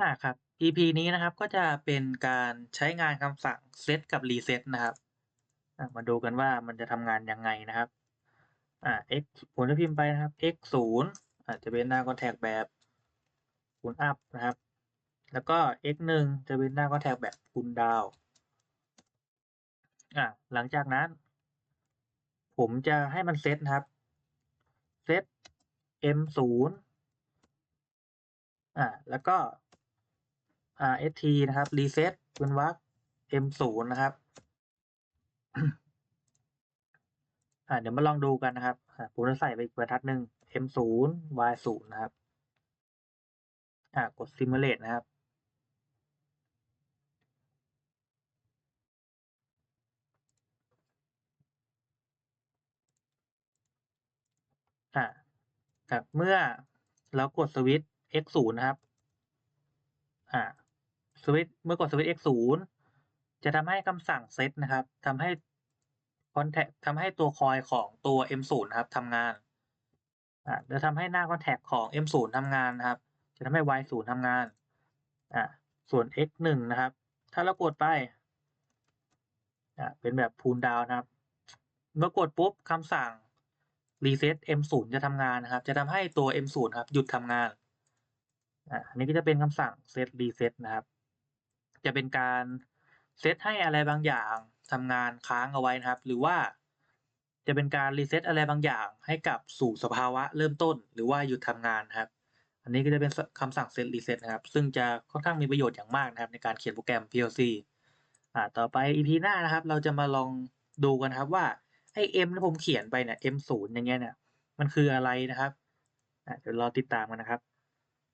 อ่าครับ EP นี้นะครับก็จะเป็นการใช้งานคำสั่ง set กับ reset นะครับ อา มาดูกันว่ามันจะทำงานยังไงนะครับ อ่า x ผมจะพิมพ์ไปนะครับ x ศูนย์อาจจะเป็นหน้า contact แบบคูณ up นะครับ แล้วก็ x หนึ่งจะเป็นหน้า contact แบบคูณ down อ่า หลังจากนั้น ผมจะให้มันเซตนะครับ เซต m ศูนย์ อ่า แล้วก็ RST นะครับ reset เป็นวรรค m ศูนย์นะครับอ่าเดี๋ยวมาลองดูกันนะครับผมจะใส่ไปอีกบรรทัดหนึ่ง m ศูนย์ y ศูนย์นะครับอ่ากด simulate นะครับอ่าครับเมื่อเรากดสวิตช์ x ศูนย์นะครับ อ่า สวิตช์เมื่อกดสวิตช์ x ศูนย์จะทำให้คำสั่งเซตนะครับทำให้คอนแทคทำให้ตัวคอยของตัว m ศูนย์นะครับทำงานอ่าจะทำให้หน้าคอนแทคของ m ศูนย์ทำงานนะครับ จะทำให้ y ศูนย์ทำงานอ่าส่วน x หนึ่งนะครับ ถ้าเรากดไปอ่าเป็นแบบ pull down นะครับ เมื่อกดปุ๊บคำสั่ง reset m ศูนย์จะทำงานนะครับ จะทำให้ตัว m ศูนย์ครับหยุดทำงาน อ่าอันนี้ก็จะเป็นคำสั่ง set reset นะครับ จะเป็นการเซตให้อะไรบางอย่างทำงานค้างเอาไว้นะครับ หรือว่าจะเป็นการรีเซ็ตอะไรบางอย่างให้กลับสู่สภาวะเริ่มต้น หรือว่าหยุดทำงานครับ อันนี้ก็จะเป็นคำสั่ง set reset นะครับ ซึ่งจะค่อนข้างมีประโยชน์อย่างมากนะครับ ในการเขียนโปรแกรม PLC อ่าต่อไป EP หน้านะครับ เราจะมาลองดูกันครับว่าไอ้ M ที่ผมเขียนไปเนี่ย M ศูนย์อย่างเงี้ยเนี่ยมันคืออะไรนะครับอ่าเดี๋ยวรอติดตามกันนะครับ